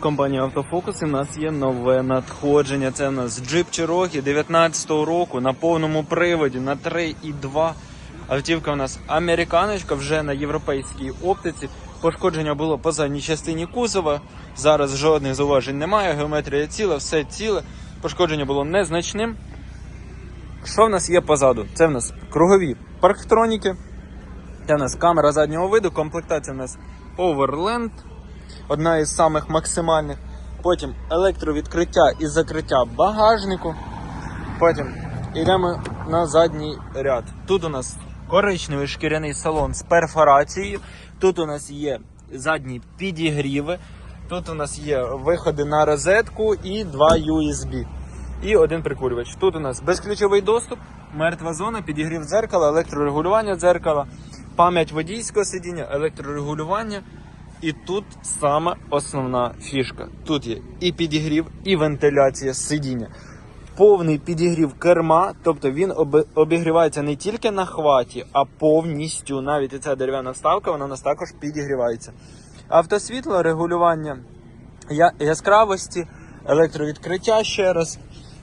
Компанія Автофокус, і в нас є нове надходження. Це в нас Jeep Cherokee 19-го року на повному приводі на 3,2. Автівка у нас американочка вже на європейській оптиці. Пошкодження було по задній частині кузова. Зараз жодних зауважень немає. Геометрія ціла, все ціле. Пошкодження було незначним. Що в нас є позаду? Це в нас кругові парктроніки. Це в нас камера заднього виду, комплектація в нас Overland, одна із самих максимальних. Потім електровідкриття і закриття багажнику. Потім йдемо на задній ряд. Тут у нас коричневий шкіряний салон з перфорацією. Тут у нас є задні підігріви. Тут у нас є виходи на розетку і два USB. І один прикурювач. Тут у нас безключовий доступ, мертва зона, підігрів дзеркала, електрорегулювання дзеркала, пам'ять водійського сидіння, електрорегулювання. І тут саме основна фішка. Тут є і підігрів, і вентиляція сидіння. Повний підігрів керма, тобто він обігрівається не тільки на хваті, а повністю. Навіть і ця дерев'яна вставка, вона у нас також підігрівається. Автосвітло, регулювання яскравості, електровідкриття ще раз.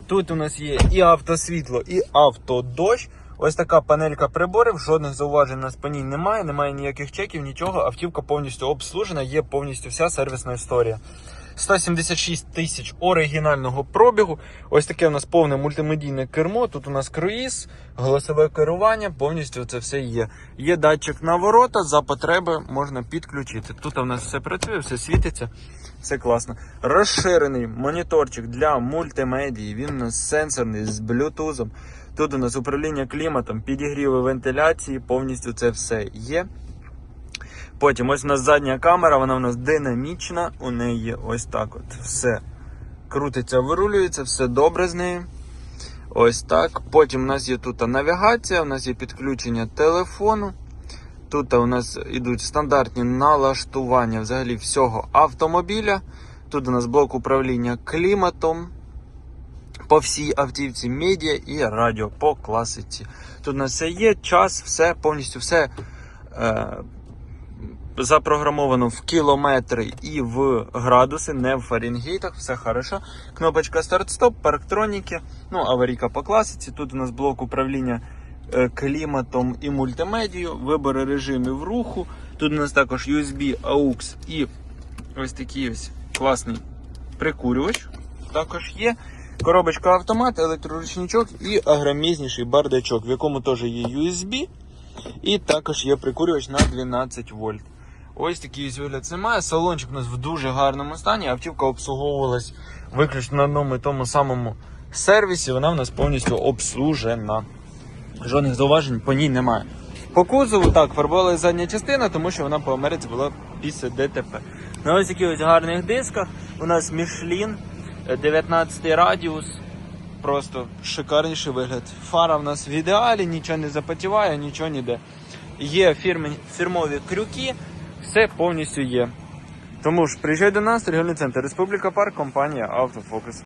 Тут у нас є і автосвітло, і автодощ. Ось така панелька приборів, жодних зауважень на спині немає, немає ніяких чеків, нічого. Автівка повністю обслужена, є повністю вся сервісна історія. 176 тисяч оригінального пробігу. Ось таке у нас повне мультимедійне кермо. Тут у нас круїз, голосове керування, повністю це все є. Є датчик на ворота, за потреби можна підключити. Тут у нас все працює, все світиться, все класно. Розширений моніторчик для мультимедії. Він у нас сенсорний з блютузом. Тут у нас управління кліматом, підігріви вентиляції, повністю це все є. Потім ось у нас задня камера, вона у нас динамічна, у неї є ось так от все крутиться, вирулюється, все добре з нею. Ось так. Потім у нас є тут навігація, у нас є підключення телефону. Тут у нас ідуть стандартні налаштування взагалі всього автомобіля. Тут у нас блок управління кліматом. По всій автівці медіа і радіо по класиці. Тут у нас все є, час, все, повністю все е, запрограмовано в кілометри і в градуси, не в фаренгейтах, все хорошо. Кнопочка старт-стоп, парктроніки, ну, аварійка по класиці. Тут у нас блок управління е, кліматом і мультимедією, вибори режимів руху. Тут у нас також USB, AUX і ось такий ось класний прикурювач. Також є. Коробочка автомат, електроручничок і агромізніший бардачок, в якому теж є USB. І також є прикурювач на 12 вольт. Ось такий ось вигляд це має. Салончик у нас в дуже гарному стані. Автівка обслуговувалась виключно на одному і тому самому сервісі. Вона в нас повністю обслужена. Жодних зауважень по ній немає. По кузову так, фарбувалася задня частина, тому що вона по Америці була після ДТП. На ось таких ось гарних дисках у нас е, 19 радіус. Просто шикарніший вигляд. Фара в нас в ідеалі, нічого не запотіває, нічого ніде. Є фірмі, фірмові крюки, все повністю є. Тому ж приїжджай до нас, регіональний центр Республіка Парк, компанія Автофокус.